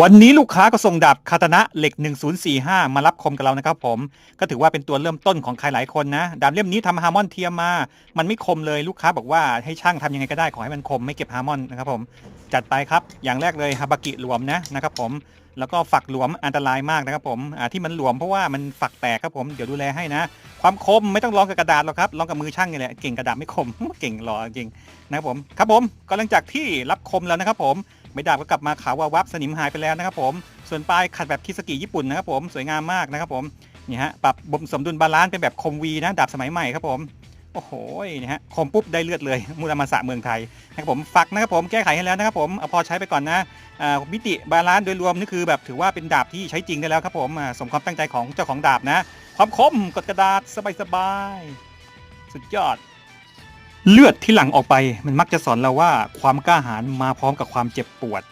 วันนี้ลูกค้าก็ส่งดาบคาตนะเหล็ก 1045 มารับคมกับเรานะครับผม ก็ถือว่าเป็นตัวเริ่มต้นของใครหลายคนนะ ดาบเล่มนี้ทำฮาร์มอนเทียมมา มันไม่คมเลยลูกค้าบอกว่าให้ช่างทำยังไงก็ได้ขอให้มันคมไม่เก็บฮาร์มอนนะครับผม จัดไปครับ อย่างแรกเลยฮาบากิรวมนะนะครับผมแล้วก็ฝักหลวมอันตรายมากนะครับผมที่มันหลวมเพราะว่ามันฝักแตกครับผมเดี๋ยวดูแลให้นะ ความคมไม่ต้องลองกับกระดาษหรอกครับลองกับมือช่างนี่แหละเก่งกระดาษไม่คมเก่งหรอจริงนะครับผมครับผมก็หลังจากที่รับคมแล้วนะครับผมไม่ดาบก็กลับมาขาววาวับสนิมหายไปแล้วนะครับผมส่วนปลายขัดแบบคิสกิญี่ปุ่นนะครับผมสวยงามมากนะครับผมนี่ฮะปรับบ่มสมดุลบาลานซ์เป็นแบบคมวีนะดาบสมัยใหม่ครับผม โอ้โหนี่ฮะคมปุ๊บได้เลือดเลย มูรามาสะเมืองไทยนะครับผมฝักนะครับผมแก้ไขให้แล้วนะครับผมเอาพอใช้ไปก่อนนะอ่ามิติบาลานซ์โดยรวมนี่คือแบบถือว่าเป็นดาบที่ใช้จริงได้แล้วครับผมสมความตั้งใจของเจ้าของดาบนะความคมกดกระดาษสบายๆสุดยอด เลือดที่หลั่งออกไปมันมักจะสอนเราว่าความกล้าหาญมาพร้อมกับความเจ็บปวด